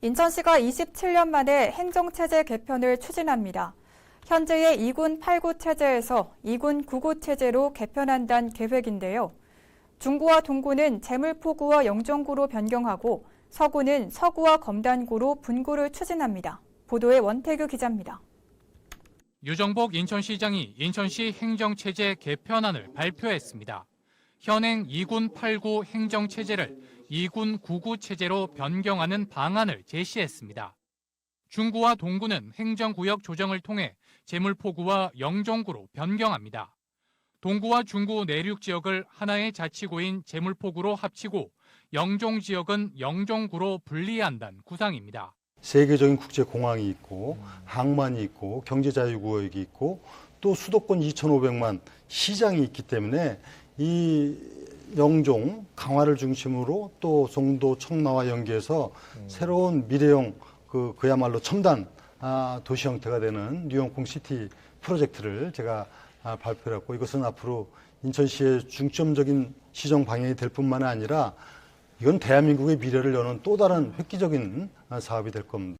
인천시가 27년 만에 행정체제 개편을 추진합니다. 현재의 2군 8구 체제에서 2군 9구 체제로 개편한다는 계획인데요. 중구와 동구는 재물포구와 영종구로 변경하고 서구는 서구와 검단구로 분구를 추진합니다. 보도에 원태규 기자입니다. 유정복 인천시장이 인천시 행정체제 개편안을 발표했습니다. 현행 2군 8구 행정체제를 2군 9구 체제로 변경하는 방안을 제시했습니다. 중구와 동구는 행정구역 조정을 통해 재물포구와 영종구로 변경합니다. 동구와 중구 내륙 지역을 하나의 자치구인 재물포구로 합치고 영종 지역은 영종구로 분리한다는 구상입니다. 세계적인 국제 공항이 있고 항만이 있고 경제 자유구역이 있고 또 수도권 2,500만 시장이 있기 때문에 이 영종 강화를 중심으로 또 송도 청라와 연계해서 새로운 미래형 그 그야말로 첨단 아, 도시 형태가 되는 뉴욕콩 시티 프로젝트를 제가 아, 발표했고 이것은 앞으로 인천시의 중점적인 시정 방향이 될 뿐만 아니라 이건 대한민국의 미래를 여는 또 다른 획기적인 아, 사업이 될 겁니다.